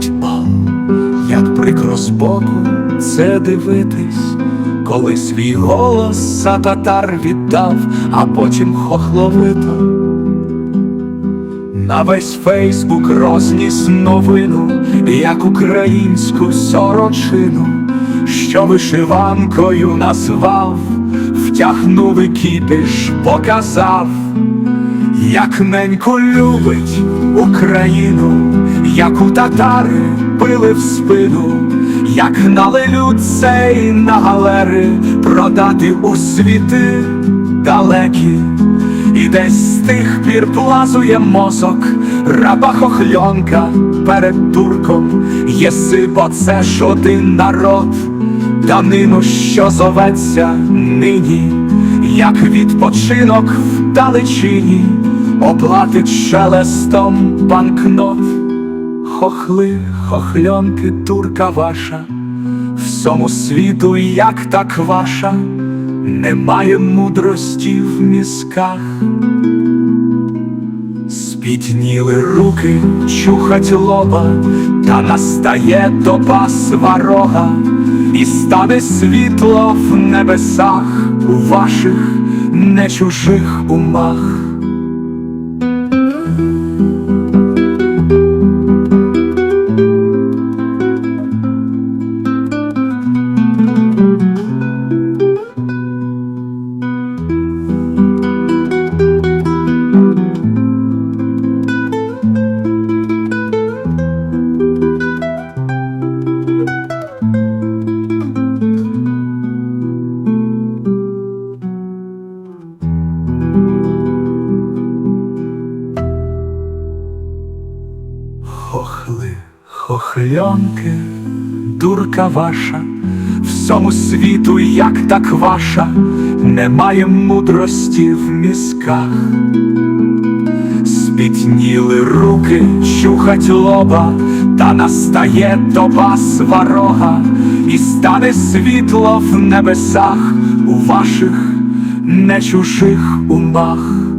болить, о, як прикро збоку це дивитись, коли свій голос за татар віддав, а потім хохловито. На весь Фейсбук розніс новину, як українську сорочину, що вишиванкою назвав, втягнув і кіпіш, показав, як неньку любить Україну, як у татари пили в спину, як гнали людей на галери продати у світи далекі. І десь з тих пір плазує мозок, раба хохльонка перед турком, єси, бо це ж один народ, данину, що зоветься нині, як відпочинок в далечині, оплатить шелестом банкнот. Хохли, хохльонки, турка ваша, всьому світу, як так ваша, немає мудрості в мізках. Спітніли руки, чухать лоба, та настає доба сварога, і стане світло в небесах у ваших не чужих умах. Хохли, хохльонки, дурка ваша, всьому світу, як так ваша, немає мудрості в мізках. Спітніли руки, чухать лоба, та настає доба сварога, і стане світло в небесах у ваших не чужих умах.